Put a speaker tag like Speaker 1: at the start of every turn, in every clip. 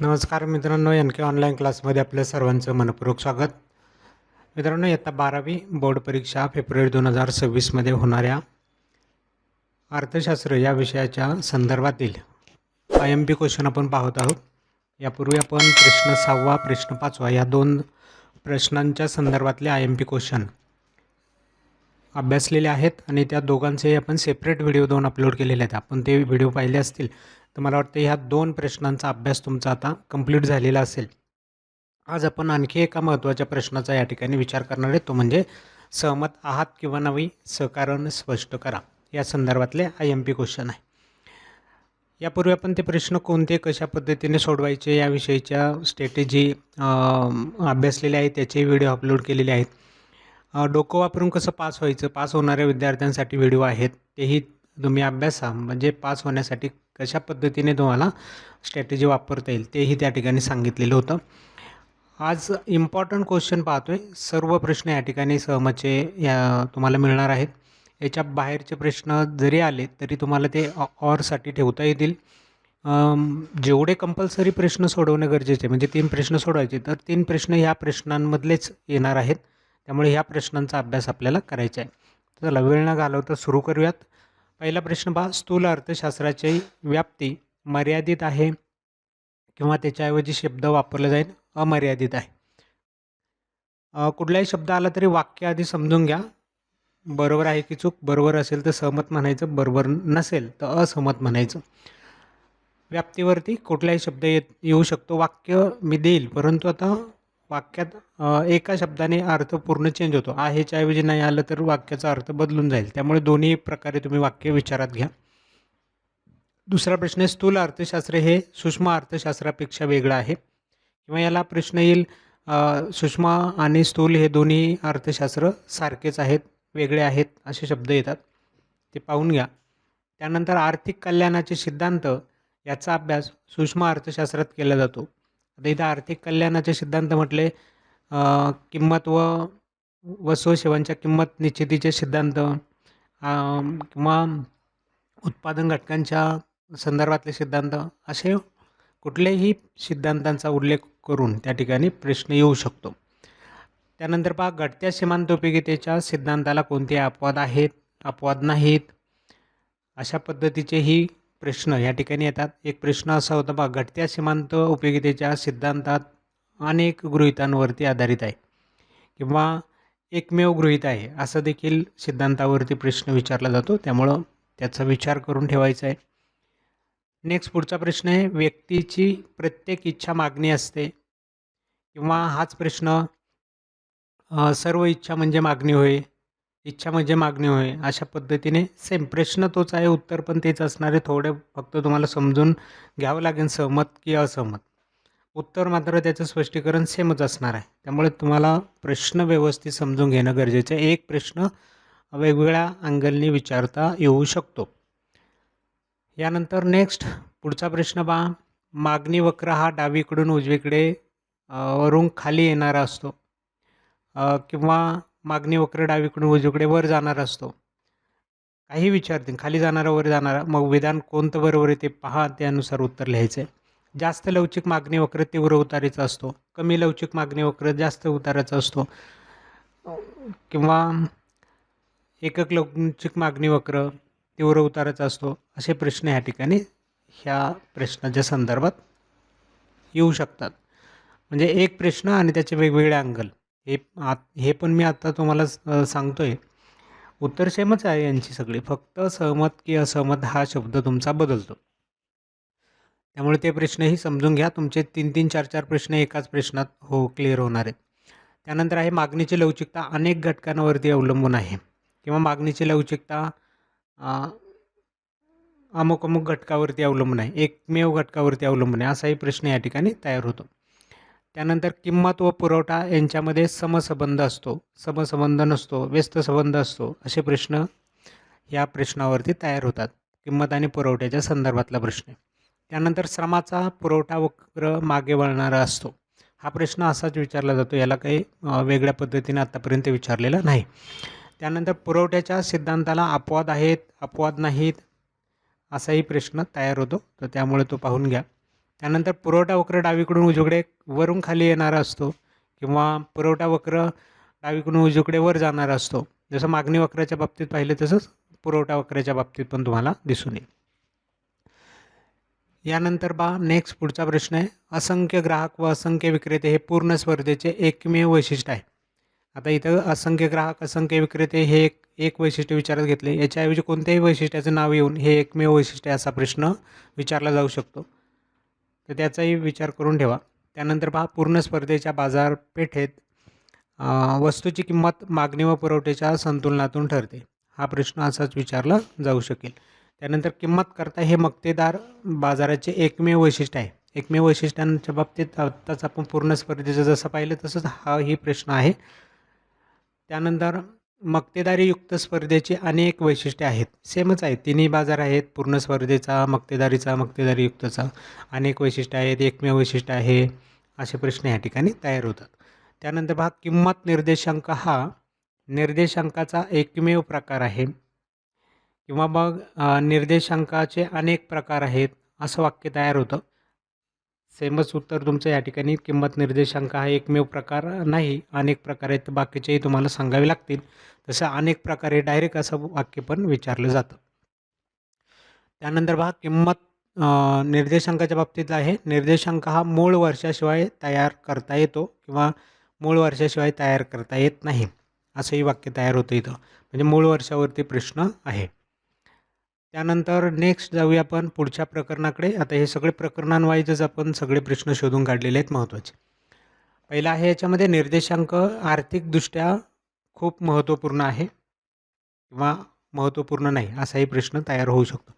Speaker 1: नमस्कार मित्रांनो एन के ऑनलाईन क्लासमध्ये आपल्या सर्वांचं मनपूर्वक स्वागत. मित्रांनो इयत्ता बारावी बोर्ड परीक्षा फेब्रुवारी दोन हजार सव्वीसमध्ये होणाऱ्या अर्थशास्त्र या विषयाच्या संदर्भातील आय एम पी क्वेश्चन आपण पाहत आहोत. यापूर्वी आपण प्रश्न सहावा प्रश्न पाचवा या दोन प्रश्नांच्या संदर्भातले आय एम पी क्वेश्चन अभ्यासलेले आहेत आणि त्या दोघांचे आपण सेपरेट व्हिडिओ दोन अपलोड केलेले आहेत. आपण ते व्हिडिओ पाहिले असतील तर मला वाटतं ह्या दोन प्रश्नांचा अभ्यास तुमचा आता कंप्लीट झालेला असेल. आज आपण आणखी एका महत्त्वाच्या प्रश्नाचा या ठिकाणी विचार करणार आहे. तो म्हणजे सहमत आहात किंवा नवी सहकारण स्पष्ट करा. या संदर्भातले आय एम पी क्वेश्चन आहे. यापूर्वी आपण ते प्रश्न कोणते कशा पद्धतीने सोडवायचे याविषयीच्या स्ट्रॅटेजी अभ्यासलेल्या आहेत त्याचे व्हिडिओ अपलोड केलेले आहेत. डोकं वापरून कसं पास व्हायचं? पास होणाऱ्या विद्यार्थ्यांसाठी व्हिडिओ आहेत. तेही तुम्ही अभ्यासा. म्हणजे पास होण्यासाठी कशा पद्धतीने तुम्हाला स्ट्रॅटेजी वापरता येईल तेही त्या ठिकाणी सांगितलेलं होतं. आज इम्पॉर्टंट क्वेश्चन पाहतोय. सर्व प्रश्न या ठिकाणी सहमतचे या तुम्हाला मिळणार आहेत. याच्या बाहेरचे प्रश्न जरी आले तरी तुम्हाला ते ऑरसाठी ठेवता येतील. जेवढे कंपल्सरी प्रश्न सोडवणं गरजेचे आहे, म्हणजे तीन प्रश्न सोडवायचे तर तीन प्रश्न ह्या प्रश्नांमधलेच येणार आहेत. त्यामुळे ह्या प्रश्नांचा अभ्यास आपल्याला करायचा आहे. चला वेळ न घालवता सुरू करूयात. पहिला प्रश्न पहा स्थूल अर्थशास्त्राची व्याप्ती मर्यादित आहे किंवा त्याच्याऐवजी शब्द वापरला जाईल अमर्यादित आहे. कुठलाही शब्द आला तरी वाक्य आधी समजून घ्या. बरोबर आहे की चूक बरोबर असेल तर सहमत म्हणायचं बरोबर नसेल तर असहमत म्हणायचं. व्याप्तीवरती कुठलाही शब्द येत येऊ शकतो वाक्य मी देईल परंतु आता वाक्यात एका शब्दाने अर्थ पूर्ण चेंज होतो. आहेच्या ऐवजी नाही आलं तर वाक्याचा अर्थ बदलून जाईल. त्यामुळे दोन्ही प्रकारे तुम्ही वाक्य विचारात घ्या. दुसरा प्रश्न आहे स्थूल अर्थशास्त्र हे सूक्ष्म अर्थशास्त्रापेक्षा वेगळं आहे. किंवा याला प्रश्न येईल सूक्ष्म आणि स्थूल हे दोन्ही अर्थशास्त्र सारखेच आहेत वेगळे आहेत असे शब्द येतात. ते पाहून घ्या. त्यानंतर आर्थिक कल्याणाचे सिद्धांत याचा अभ्यास सूक्ष्म अर्थशास्त्रात केला जातो. आता इथं आर्थिक कल्याणाचे सिद्धांत म्हटले किंमत व वस्तू सेवांच्या किंमत निश्चितीचे सिद्धांत किंवा उत्पादन घटकांच्या संदर्भातले सिद्धांत असे कुठल्याही सिद्धांतांचा उल्लेख करून त्या ठिकाणी प्रश्न येऊ शकतो. त्यानंतर पहा घटत्या सीमांत उपयोगितेच्या सिद्धांताला कोणते अपवाद आहेत अपवाद नाहीत अशा पद्धतीचेही प्रश्न या ठिकाणी येतात. एक प्रश्न असा होता बा घटत्या सीमांत उपयोगितेच्या सिद्धांतात अनेक गृहितांवरती आधारित आहे किंवा एकमेव गृहित आहे असं देखील सिद्धांतावरती प्रश्न विचारला जातो. त्यामुळं त्याचा विचार करून ठेवायचा आहे. नेक्स्ट पुढचा प्रश्न आहे व्यक्तीची प्रत्येक इच्छा मागणी असते किंवा हाच प्रश्न सर्व इच्छा म्हणजे मागणी होय. इच्छा म्हणजे मागणी होय. अशा पद्धतीने सेम प्रश्न तोच आहे. उत्तर पण तेच असणार आहे. फक्त तुम्हाला समजून घ्यावं लागेल. सहमत की असहमत. उत्तर मात्र त्याचं स्पष्टीकरण सेमच असणार आहे. त्यामुळे तुम्हाला प्रश्न व्यवस्थित समजून घेणं गरजेचं आहे. एक प्रश्न वेगवेगळ्या अँगलनी विचारता येऊ शकतो. यानंतर नेक्स्ट पुढचा प्रश्न पहा. मागणी वक्र हा डावीकडून उजवीकडे वरून खाली येणारा असतो. किंवा मागणी वक्र डावीकडून उजवीकडे वर जाणारा असतो. काही विचारतील खाली जाणारा वर जाणारा मग विधान कोणतं बरोबर आहे ते पहा त्यानुसार उत्तर लिहायचं आहे जास्त लवचिक मागणी वक्र तीव्र उतारीचा असतो. कमी लवचिक मागणी वक्र जास्त उताराचा असतो. किंवा एकक लवचिक मागणी वक्र तीव्र उताराचा असतो. असे प्रश्न या ठिकाणी ह्या प्रश्नाच्या संदर्भात येऊ शकतात. म्हणजे एक प्रश्न आणि त्याचे वेगवेगळे अँगल. हे आत हे पण मी आत्ता तुम्हाला सांगतो सांगतोय. उत्तरसेमच आहे यांची सगळी. फक्त सहमत की असहमत हा शब्द तुमचा बदलतो. त्यामुळे ते प्रश्नही समजून घ्या. तुमचे तीन तीन चार चार प्रश्न एकाच प्रश्नात हो क्लिअर होणार आहेत. त्यानंतर आहे मागणीची लवचिकता अनेक घटकांवरती अवलंबून आहे. किंवा मागणीची लवचिकता अमुक अमुक घटकावरती अवलंबून आहे. एकमेव घटकावरती अवलंबून आहे. असाही प्रश्न या ठिकाणी तयार होतो. त्यानंतर किंमत व पुरवठा यांच्यामध्ये समसंबंध असतो. समसंबंध नसतो व्यस्त संबंध असतो असे प्रश्न या प्रश्नावरती तयार होतात. किंमत आणि पुरवठ्याच्या संदर्भातला प्रश्न त्यानंतर श्रमाचा पुरवठा वक्र मागे वळणारा असतो. हा प्रश्न असाच विचारला जातो याला काही वेगळ्या पद्धतीने आत्तापर्यंत विचारलेला नाही. त्यानंतर पुरवठ्याच्या सिद्धांताला अपवाद आहेत अपवाद नाहीत असाही प्रश्न तयार होतो. तर त्यामुळे तो पाहून घ्या. त्यानंतर पुरवठा वक्र डावीकडून उजवडे वरून खाली येणारा असतो किंवा पुरवठा वक्र डावीकडून उजवडे वर जाणारा असतो. जसं मागणी वक्राच्या बाबतीत पाहिलं तसंच पुरवठा वक्राच्या बाबतीत पण तुम्हाला दिसून येईल. यानंतर बा नेक्स्ट पुढचा प्रश्न आहे. असंख्य ग्राहक व असंख्य विक्रेते हे पूर्ण स्पर्धेचे एकमेव वैशिष्ट्य आहे. आता इथं असंख्य ग्राहक असंख्य विक्रेते हे एक एक वैशिष्ट्य विचारात घेतले. याच्याऐवजी कोणत्याही वैशिष्ट्याचं नाव येऊन हे एकमेव वैशिष्ट्य असा प्रश्न विचारला जाऊ शकतो. तर त्याचाही विचार करून ठेवा. त्यानंतर पहा पूर्ण स्पर्धेच्या बाजारपेठेत वस्तूची किंमत मागणी व पुरवठ्याच्या संतुलनातून ठरते. हा प्रश्न असाच विचारला जाऊ शकेल. त्यानंतर किंमत करता हे मक्तेदार बाजाराचे एकमेव वैशिष्ट्य आहे. एकमेव वैशिष्ट्यांच्या बाबतीत आत्ताच आपण पूर्ण स्पर्धेचं जसं पाहिलं तसंच हा ही प्रश्न आहे. त्यानंतर मक्तेदारीयुक्त स्पर्धेची अनेक वैशिष्ट्ये आहेत. सेमच आहे. तिन्ही बाजार आहेत. पूर्ण स्पर्धेचा मक्तेदारीचा मक्तेदारीयुक्तचा अनेक वैशिष्ट्य आहेत. एकमेव वैशिष्ट्य आहे असे प्रश्न या ठिकाणी तयार होतात. त्यानंतर भाग किंमत निर्देशांक हा निर्देशांकाचा एकमेव प्रकार आहे. किंवा मग निर्देशांकाचे अनेक प्रकार आहेत असं वाक्य तयार होतं. सेमच उत्तर तुमचं या ठिकाणी. किंमत निर्देशांक हा एकमेव प्रकार नाही. अनेक प्रकार आहेत. बाकीचेही तुम्हाला सांगावे लागतील. तसं अनेक प्रकारे डायरेक्ट असं वाक्य पण विचारलं जातं. त्यानंतर पहा किंमत निर्देशांकाच्या बाबतीत आहे. निर्देशांक हा मूळ वर्षाशिवाय तयार करता येतो किंवा मूळ वर्षाशिवाय तयार करता येत नाही. असंही वाक्य तयार होतं इथं. म्हणजे मूळ वर्षावरती प्रश्न आहे. त्यानंतर नेक्स्ट जाऊया आपण पुढच्या प्रकरणाकडे. आता हे सगळे प्रकरणांवाईजच आपण सगळे प्रश्न शोधून काढलेले आहेत महत्त्वाचे पहिला आहे याच्यामध्ये निर्देशांक आर्थिकदृष्ट्या खूप महत्त्वपूर्ण आहे किंवा महत्त्वपूर्ण नाही असाही प्रश्न तयार होऊ शकतो.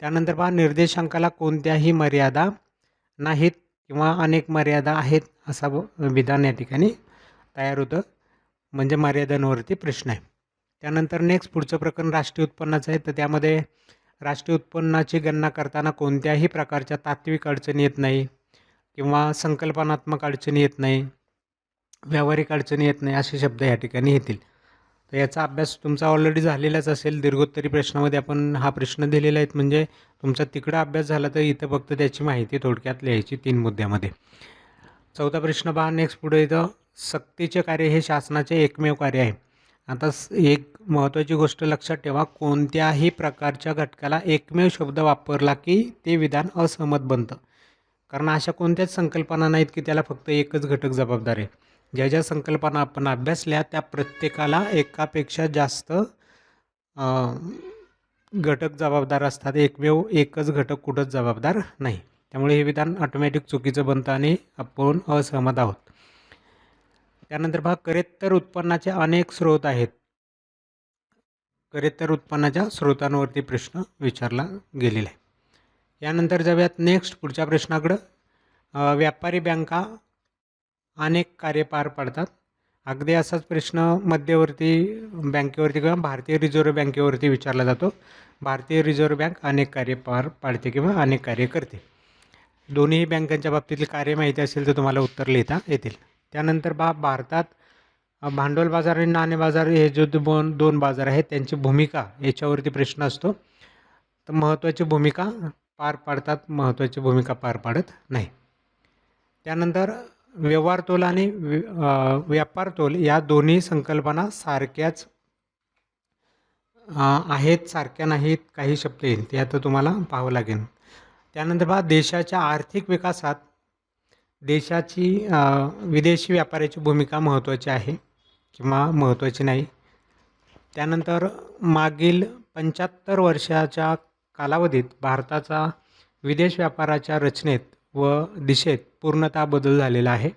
Speaker 1: त्यानंतर पहा निर्देशांकाला कोणत्याही मर्यादा नाहीत किंवा अनेक मर्यादा आहेत असा विधान या ठिकाणी तयार होतं. म्हणजे मर्यादांवरती प्रश्न आहे. त्यानंतर नेक्स्ट पुढचं प्रकरण राष्ट्रीय उत्पन्नाचं आहे. तर त्यामध्ये राष्ट्रीय उत्पन्नाची गणना करताना कोणत्याही प्रकारच्या तात्विक अडचणी येत नाही किंवा संकल्पनात्मक अडचणी येत नाही व्यावहारिक अडचणी येत नाही असे शब्द या ठिकाणी येतील. तर याचा अभ्यास तुमचा ऑलरेडी झालेलाच असेल. दीर्घोत्तरी प्रश्नामध्ये आपण हा प्रश्न दिलेला आहे. म्हणजे तुमचा तिकडं अभ्यास झाला तर इथं फक्त त्याची माहिती थोडक्यात लिहायची तीन मुद्द्यामध्ये. चौथा प्रश्न पहा. नेक्स्ट पुढे इथं सक्तीचे कार्य हे शासनाचे एकमेव कार्य आहे. आता स- एक महत्त्वाची गोष्ट लक्षात ठेवा कोणत्याही प्रकारच्या घटकाला एकमेव शब्द वापरला की ते विधान असहमत बनतं. कारण अशा कोणत्याच संकल्पना नाहीत की त्याला फक्त एकच घटक जबाबदार आहे. ज्या ज्या संकल्पना आपण अभ्यासल्या त्या प्रत्येकाला एकापेक्षा जास्त घटक जबाबदार असतात. एकमेव एकच घटक कुठंच जबाबदार नाही. त्यामुळे हे विधान ऑटोमॅटिक चुकीचं बनतं आणि आपण असहमत आहोत. त्यानंतर पहा करेत्तर उत्पन्नाचे अनेक स्रोत आहेत. करेत्तर उत्पन्नाच्या स्रोतांवरती प्रश्न विचारला गेलेला आहे. यानंतर जाऊयात नेक्स्ट पुढच्या प्रश्नाकडं. व्यापारी बँका अनेक कार्य पार पाडतात. अगदी असाच प्रश्न मध्यवर्ती बँकेवरती किंवा भारतीय रिझर्व्ह बँकेवरती विचारला जातो. भारतीय रिझर्व्ह बँक अनेक कार्य पार पाडते किंवा अनेक कार्य करते. दोन्ही बँकांच्या बाबतीतील कार्य माहिती असेल तर तुम्हाला उत्तर लिहिता येतील. त्यानंतर बा भारतात भांडवल बाजार आणि नाणे बाजार हे जे दोन दोन बाजार आहेत त्यांची भूमिका याच्यावरती प्रश्न असतो. तर महत्त्वाची भूमिका पार पाडतात महत्त्वाची भूमिका पार पाडत नाही. त्यानंतर व्यवहार तोल आणि वि- व्यापार तोल या दोन्ही संकल्पना सारख्याच आहेत सारख्या नाहीत काही शब्द येईल ते आता तुम्हाला पाहावं लागेल. त्यानंतर बा देशाच्या आर्थिक विकासात देशाची विदेशी व्यापाराची भूमिका महत्त्वाची आहे किंवा महत्त्वाची नाही. त्यानंतर मागील पंच्याहत्तर वर्षाच्या कालावधीत भारताचा विदेश व्यापाराच्या रचनेत व दिशेत पूर्णतः बदल झालेला आहे.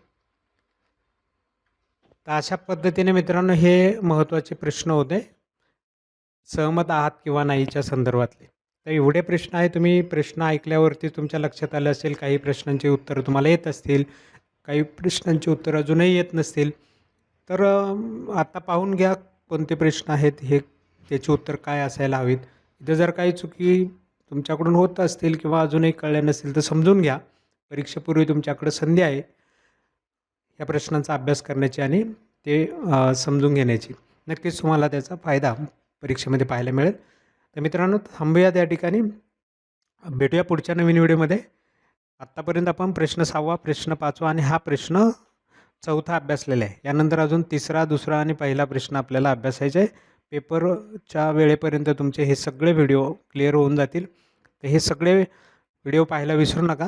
Speaker 1: तर अशा पद्धतीने मित्रांनो हे महत्त्वाचे प्रश्न होते. सहमत आहात किंवा नाहीच्या संदर्भातले. तर एवढे प्रश्न आहे तुम्ही प्रश्न ऐकल्यावरती तुमच्या लक्षात आलं असेल काही प्रश्नांची उत्तरं तुम्हाला येत असतील काही प्रश्नांची उत्तरं अजूनही येत नसतील. तर आता पाहून घ्या कोणते प्रश्न आहेत हे त्याची उत्तर काय असायला हवीत. इथं जर काही चुकी तुमच्याकडून होत असतील किंवा अजूनही कळल्या नसतील तर समजून घ्या. परीक्षेपूर्वी तुमच्याकडं संधी आहे या प्रश्नांचा अभ्यास करण्याची आणि ते समजून घेण्याची. नक्कीच तुम्हाला त्याचा फायदा परीक्षेमध्ये पाहायला मिळेल. तर मित्रांनो थांबूया त्या ठिकाणी. भेटूया पुढच्या नवीन व्हिडिओमध्ये. आत्तापर्यंत आपण प्रश्न सहावा प्रश्न पाचवा आणि हा प्रश्न चौथा अभ्यासलेला आहे. यानंतर अजून तिसरा दुसरा आणि पहिला प्रश्न आपल्याला अभ्यासायचा आहे. पेपरच्या वेळेपर्यंत तुमचे हे सगळे व्हिडिओ क्लिअर होऊन जातील. तर हे सगळे व्हिडिओ पाहायला विसरू नका.